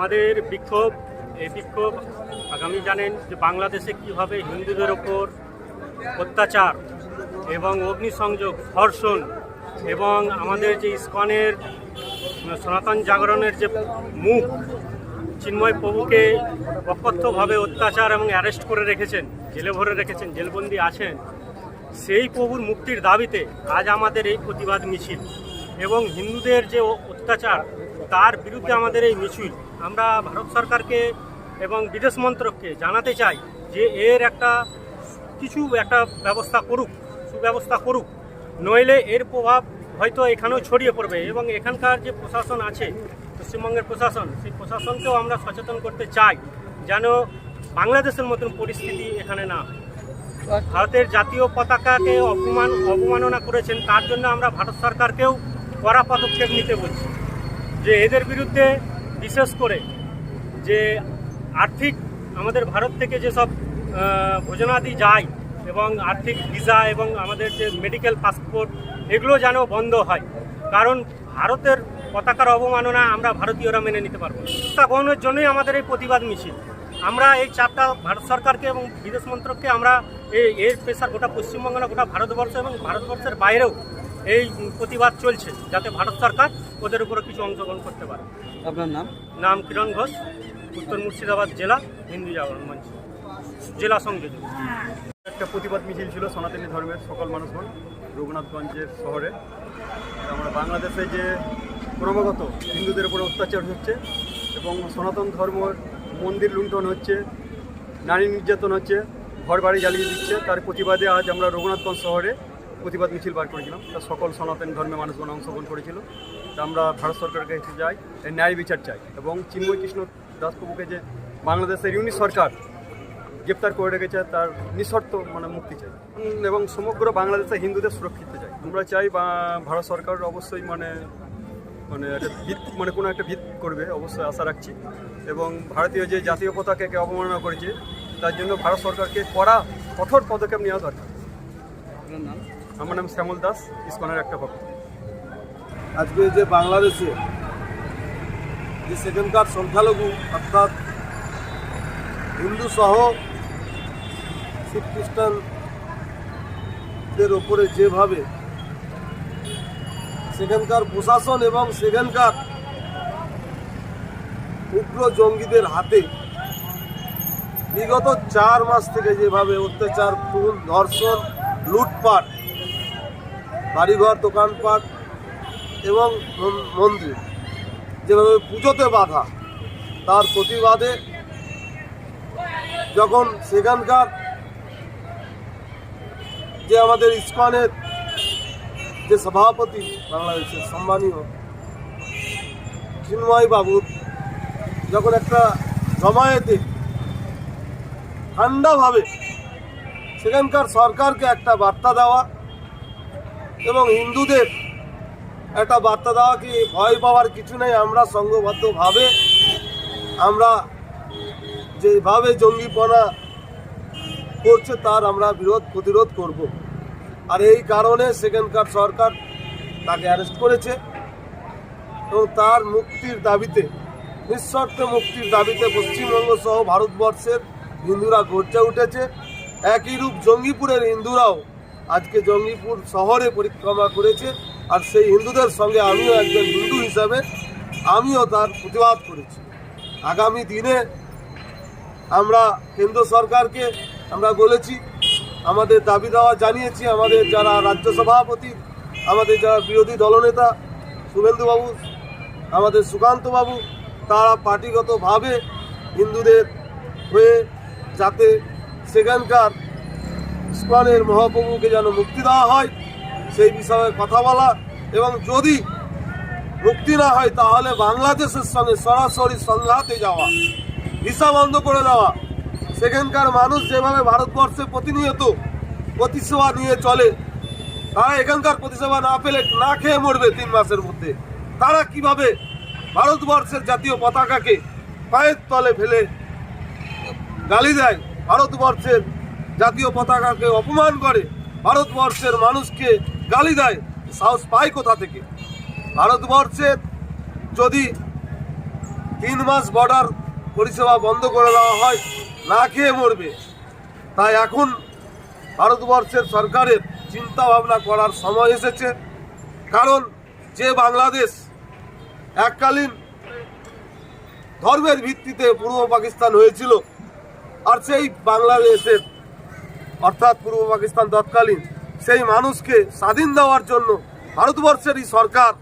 আমাদের বিক্ষোভ, এই বিক্ষোভ আগামী জানেন যে বাংলাদেশে কীভাবে হিন্দুদের ওপর অত্যাচার এবং অগ্নিসংযোগ, ধর্ষণ এবং আমাদের যে ইস্কনের সনাতন জাগরণের যে মুখ, চিন্ময় প্রভুকে অকথ্যভাবে অত্যাচার এবং অ্যারেস্ট করে রেখেছেন, জেলে ভরে রেখেছেন, জেলবন্দি আছেন, সেই প্রভুর মুক্তির দাবিতে আজ আমাদের এই প্রতিবাদ মিছিল এবং হিন্দুদের যে অত্যাচার তার বিরুদ্ধে আমাদের এই মিছিল। আমরা ভারত সরকারকে এবং বিদেশ মন্ত্রককে জানাতে চাই যে এর একটা কিছু একটা ব্যবস্থা করুক, সুব্যবস্থা করুক। নইলে এর প্রভাব হয়তো এখানেও ছড়িয়ে পড়বে এবং এখানকার যে প্রশাসন আছে, পশ্চিমবঙ্গের প্রশাসন, সেই প্রশাসনকেও আমরা সচেতন করতে চাই যেন বাংলাদেশের মতন পরিস্থিতি এখানে না ভারতের জাতীয় পতাকাকে অপমান অবমাননা করেছেন, তার জন্য আমরা ভারত সরকারকেও কড়া পদক্ষেপ নিতে বলছি। যে এদের বিরুদ্ধে বিশেষ করে যে আর্থিক আমাদের ভারত থেকে যেসব ভোজনাদি যায় এবং আর্থিক ভিসা এবং আমাদের যে মেডিকেল পাসপোর্ট, এগুলো যেন বন্ধ হয়। কারণ ভারতের পতাকার অবমাননা আমরা ভারতীয়রা মেনে নিতে পারব তা গ্রহণের জন্যই আমাদের এই প্রতিবাদ মিছিল। আমরা এই চাপটা ভারত সরকারকে এবং বিদেশ মন্ত্রককে আমরা এই, এর প্রেশার গোটা পশ্চিমবঙ্গ না, গোটা ভারতবর্ষ এবং ভারতবর্ষের বাইরেও এই প্রতিবাদ চলছে, যাতে ভারত সরকার ওদের উপরে কিছু অংশগ্রহণ করতে পারে। আপনার নাম? নাম কিরণ ঘোষ উত্তর মুর্শিদাবাদ জেলা হিন্দু জাগরণ মঞ্চ জেলা সংযোজক একটা প্রতিবাদ মিছিল ছিল সনাতনী ধর্মের সকল মানুষগণ রঘুনাথগঞ্জের শহরে। আমরা বাংলাদেশে যে ক্রমাগত হিন্দুদের উপরে অত্যাচার হচ্ছে এবং সনাতন ধর্মের মন্দির লুণ্ঠন হচ্ছে নারী নির্যাতন হচ্ছে ঘর বাড়ি জ্বালিয়ে দিচ্ছে তার প্রতিবাদে আজ আমরা রঘুনাথগঞ্জ শহরে প্রতিবাদ মিছিল বার করেছিলাম। তা সকল সনাতন ধর্মের মানুষগণ অংশগ্রহণ করেছিল। আমরা ভারত সরকারকে কাছে যাই, এর ন্যায় বিচার চাই। এবং চিন্ময় কৃষ্ণ দাসবাবুকে যে বাংলাদেশের ইউনি সরকার গ্রেপ্তার করে রেখেছে, তার নিঃশর্ত মানে মুক্তি চাই। এবং সমগ্র বাংলাদেশে হিন্দুদের সুরক্ষিত চাই। আমরা চাই ভারত সরকার অবশ্যই মানে মানে একটা ভিত মানে কোনো একটা ভিত করবে, অবশ্যই আশা রাখছি। এবং ভারতীয় যে জাতীয় পতাকে পতাকাকে অবমাননা করেছে, তার জন্য ভারত সরকারকে কড়া, কঠোর পদক্ষেপ নেওয়া দরকার। আমার নাম শ্যামল দাস, ইস্কনের একটা ভক্ত। আজকে যে বাংলাদেশে যে সেখানকার সংখ্যালঘু অর্থাৎ হিন্দু সহ শিখ খ্রিস্টানদের ওপরে যেভাবে সেখানকার প্রশাসন এবং সেখানকার উগ্র জঙ্গিদের হাতে বিগত চার মাস থেকে যেভাবে অত্যাচার, খুন, ধর্ষণ, লুটপাট, বাড়িঘর, দোকানপাট এবং মন- মন্দির, যেভাবে পুজোতে বাধা, তার প্রতিবাদে যখন সেখানকার যে আমাদের ইস্কনের যে সভাপতি, বাংলাদেশের সম্মানীয় চিন্ময় বাবুর যখন একটা জমায়েতে ঠান্ডাভাবে সেখানকার সরকারকে একটা বার্তা দেওয়া এবং হিন্দুদের একটা বার্তা দেওয়া কি ভয় পাওয়ার কিছু নেই, আমরা সংঘবদ্ধভাবে, আমরা যেভাবে জঙ্গিপনা করছে তার আমরা বিরোধ প্রতিরোধ করব। আর এই কারণে সেখানকার সরকার তাকে অ্যারেস্ট করেছে এবং তার মুক্তির দাবিতে, নিঃশর্ত মুক্তির দাবিতে পশ্চিমবঙ্গ সহ ভারতবর্ষের হিন্দুরা গর্জে উঠেছে। একই রূপ জঙ্গিপুরের হিন্দুরাও আজকে জঙ্গিপুর শহরে পরিক্রমা করেছে। আর সেই হিন্দুদের সঙ্গে আমিও একজন হিন্দু হিসাবে আমিও তার প্রতিবাদ করেছি। আগামী দিনে আমরা কেন্দ্র সরকারকে আমরা বলেছি, আমাদের দাবি দাওয়া জানিয়েছি, আমাদের যারা রাজ্য সভাপতি, আমাদের যারা বিরোধী দলনেতা শুভেন্দুবাবু, আমাদের সুকান্তবাবু, তারা পার্টিগতভাবে হিন্দুদের হয়ে যাতে সেখানকার ইস্কনের মহাপ্রভুকে যেন মুক্তি দেওয়া হয় সেই বিষয়ে কথা বলা এবং যদি মুক্তি না হয়, তাহলে বাংলাদেশের সঙ্গে সরাসরি সংঘাতে যাওয়া, ভিসা বন্ধ করে দেওয়া, সেখানকার মানুষ যেভাবে ভারতবর্ষে প্রতিনিয়ত প্রতিসেবা নিয়ে চলে, তারা এখানকার প্রতিসেবা না পেলে না খেয়ে মরবে তিন মাসের মধ্যে। তারা কীভাবে ভারতবর্ষের জাতীয় পতাকাকে পায়ের তলে ফেলে গালি দেয়? ভারতবর্ষের জাতীয় পতাকাকে অপমান করে? ভারতবর্ষের মানুষকে গালি দেয়, সাহস পায় কোথা থেকে? ভারতবর্ষের যদি তিন মাস বর্ডার পরিষেবা বন্ধ করে দেওয়া হয়, না খেয়ে মরবে। তাই এখন ভারতবর্ষের সরকারের চিন্তা ভাবনা করার সময় এসেছে। কারণ যে বাংলাদেশ এককালীন ধর্মের ভিত্তিতে পূর্ব পাকিস্তান হয়েছিল, আর সেই বাংলাদেশের, অর্থাৎ পূর্ব পাকিস্তান তৎকালীন সেই মানুষকে স্বাধীন দেওয়ার জন্য ভারতবর্ষেরই সরকার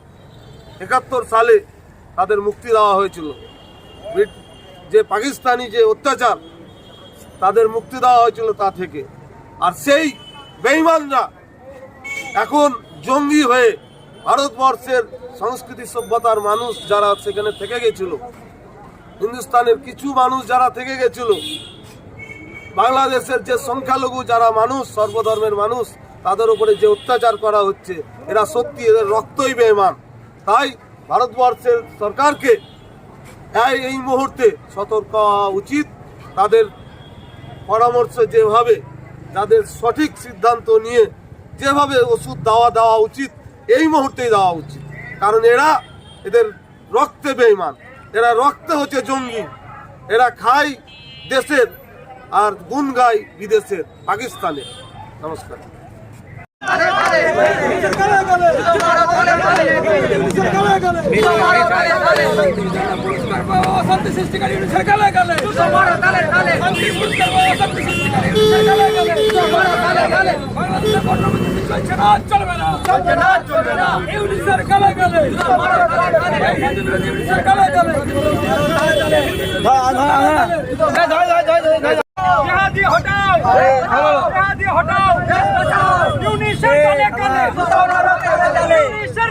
একাত্তর সালে তাদের মুক্তি দেওয়া হয়েছিল। যে পাকিস্তানি যে অত্যাচার তাদের মুক্তি দেওয়া হয়েছিল তা থেকে। আর সেই বেইমানরা এখন জঙ্গি হয়ে ভারতবর্ষের সংস্কৃতি সভ্যতার মানুষ যারা সেখানে থেকে গেছিল, হিন্দুস্তানের কিছু মানুষ যারা থেকে গেছিল, বাংলাদেশের যে সংখ্যালঘু যারা মানুষ, সর্বধর্মের মানুষ তাদের উপরে যে অত্যাচার করা হচ্ছে, এরা সত্যি এদের রক্তই বেমান তাই ভারতবর্ষের সরকারকে এই- মুহূর্তে সতর্ক হওয়া উচিত। তাদের পরামর্শ যেভাবে তাদের সঠিক সিদ্ধান্ত নিয়ে যেভাবে ওষুধ দেওয়া দেওয়া উচিত, এই মুহূর্তেই দেওয়া উচিত। কারণ এরা এদের রক্তে বেইমান এরা রক্তে হচ্ছে জঙ্গি। এরা খায় দেশের আর গুণ গায় বিদেশের পাকিস্তানে নমস্কার। অশান্তি সৃষ্টিকারী ইউনিসের গালে গালে শান্তি পুরস্কার পাওয়া অশান্তি সৃষ্টিকারী ইউনিসের গালে গালে বাংলাদেশে কর্মসূচি চলছে না চলবে না চলবে না চলবে না ইউনিসের গালে গালে হিন্দু বিরোধী ইউনিসের গালে গালে জিহাদি হটাও জিহাদি হটাও দেশ বাঁচাও ইউনিসের গালে গালে ইউনিসের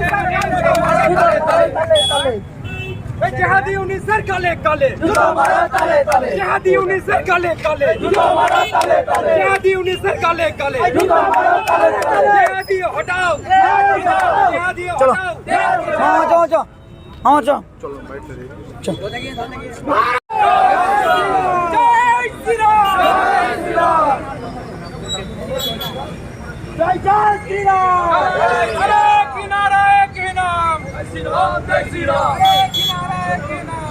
ইউনিসের গালে গালে ইউনিসের গালে গালে দাঁড়া দাঁড়া দাঁড়া ভেঙে যাবে জেহাদি উনিশের কালে কালে জেহাদি উনিশের কালে কালে জেহাদি উনিশের কালে কালে জেহাদি হটাও জেহাদি হটাও নাম জয় শ্রীরাম জয়